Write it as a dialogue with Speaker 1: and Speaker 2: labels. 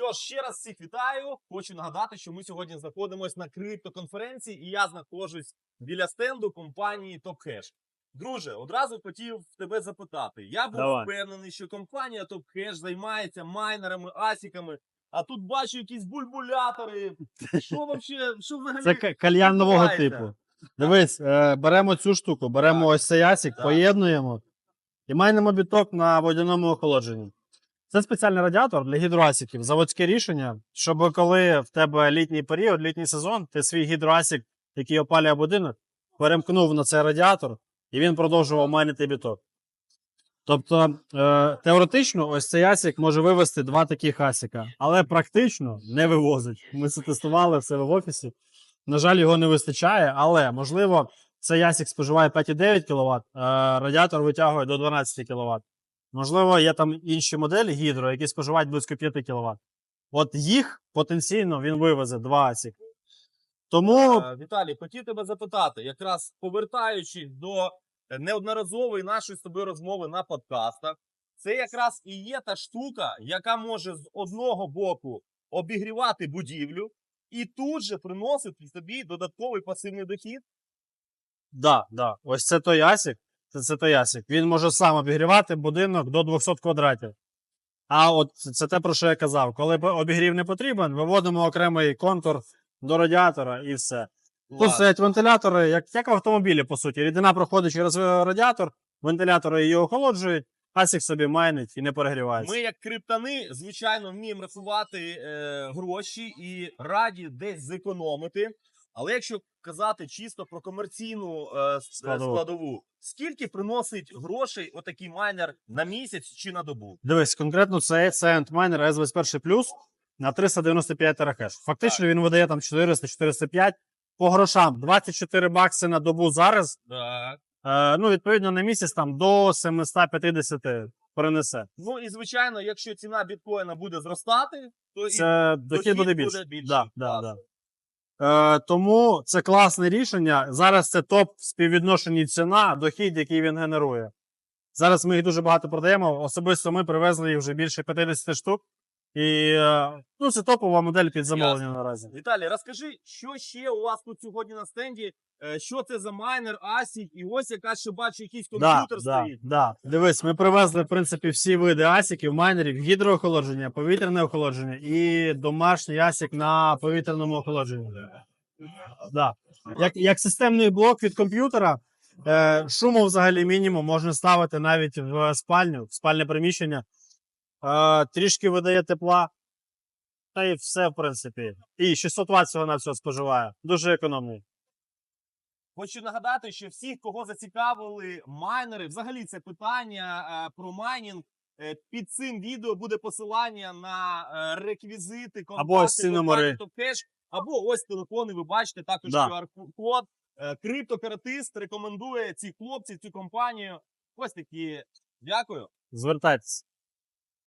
Speaker 1: Що ж, ще раз всіх вітаю. Хочу нагадати, що ми сьогодні знаходимося на криптоконференції, і я знаходжусь біля стенду компанії TopCash. Друже, одразу хотів тебе запитати. Я був
Speaker 2: Давай.
Speaker 1: впевнений, що компанія TopCash займається майнерами, асіками, а тут бачу якісь бульбулятори. Що вообще, що взагалі?
Speaker 2: Це кальян нового типу. Дивись, е, беремо цю штуку, беремо ось цей ясик,
Speaker 1: Так.
Speaker 2: поєднуємо і майнемо біток на водяному охолодженні. Це спеціальний радіатор для гідроасіків, заводське рішення, щоб коли в тебе літній період, літній сезон, ти свій гідроасік, який опалює будинок, перемкнув на цей радіатор, і він продовжував майнити біток. Тобто, е, теоретично, ось цей ясик може вивести два таких асіка, але практично не вивозить. Ми це тестували в себе в офісі. На жаль, його не вистачає, але можливо, цей ясик споживає 5,9 кВт, а радіатор витягує до 12 кВт. Можливо, є там інші моделі гідро, які споживають близько 5 кВт. От їх потенційно він вивезе два асіки. Тому
Speaker 1: Е, Віталій, хотів тебе запитати, якраз повертаючись до е, неодноразової нашої з тобою розмови на подкастах, це якраз і є та штука, яка може з одного боку обігрівати будівлю і тут же приносити тобі додатковий пасивний дохід.
Speaker 2: Да, да. Ось це той ясик. Це, той ясик. Він може сам обігрівати будинок до 200 квадратів. А от це це те, про що я казав. Коли обігрів не потрібен, виводимо окремий контур до радіатора і все. Тут стоять вентилятори, як, як в автомобілі, по суті. Рідина проходить через е, радіатор, вентилятори її охолоджують, асік собі майнить і не перегрівається.
Speaker 1: Ми, як криптани, звичайно, вміємо рахувати е, гроші і раді десь зекономити. Але якщо казати чисто про комерційну е, е,
Speaker 2: Складову.
Speaker 1: складову, скільки приносить грошей отакий майнер на місяць чи на добу?
Speaker 2: Дивись, конкретно це, це Antminer S21 Plus на 395 терахеш. Фактично він видає там 400-405 по грошам 24 бакси на добу зараз.
Speaker 1: Так.
Speaker 2: Е, ну, відповідно, на місяць там до 750 принесе.
Speaker 1: Ну і звичайно, якщо ціна біткоїна буде зростати, то і
Speaker 2: Це дохід буде більше. Да, да, да. Е, тому це класне рішення. Зараз це топ в співвідношенні ціна, дохід, який він генерує. Зараз ми їх дуже багато продаємо. Особисто ми привезли їх вже більше 50 штук. І е, ну, це топова модель під замовлення наразі.
Speaker 1: Віталій, розкажи, що ще у вас тут сьогодні на стенді? Е, Що це за майнер, ASIC, і ось яка ще бачу, якийсь комп'ютер
Speaker 2: да,
Speaker 1: стоїть.
Speaker 2: да. Дивись, ми привезли, в принципі, всі види асіків, майнерів, гідроохолодження, повітряне охолодження і домашній асік на повітряному охолодженні. Да. Як, як системний блок від комп'ютера, е, шуму взагалі мінімум можна ставити навіть в спальню, в спальне приміщення. Е, трішки видає тепла. Та і все, в принципі. І 600 Вт всього на всього споживає. Дуже економний.
Speaker 1: Хочу нагадати, що всіх, кого зацікавили майнери, взагалі це питання е, про майнінг. е, Під цим відео буде посилання на реквізити, контакти,
Speaker 2: Або ось ці номери.
Speaker 1: TopCash, або ось телефони. Ви бачите також
Speaker 2: Да.
Speaker 1: QR-код. Криптокаратист рекомендує ці хлопці, цю компанію. Ось такі. Дякую.
Speaker 2: Звертайтеся.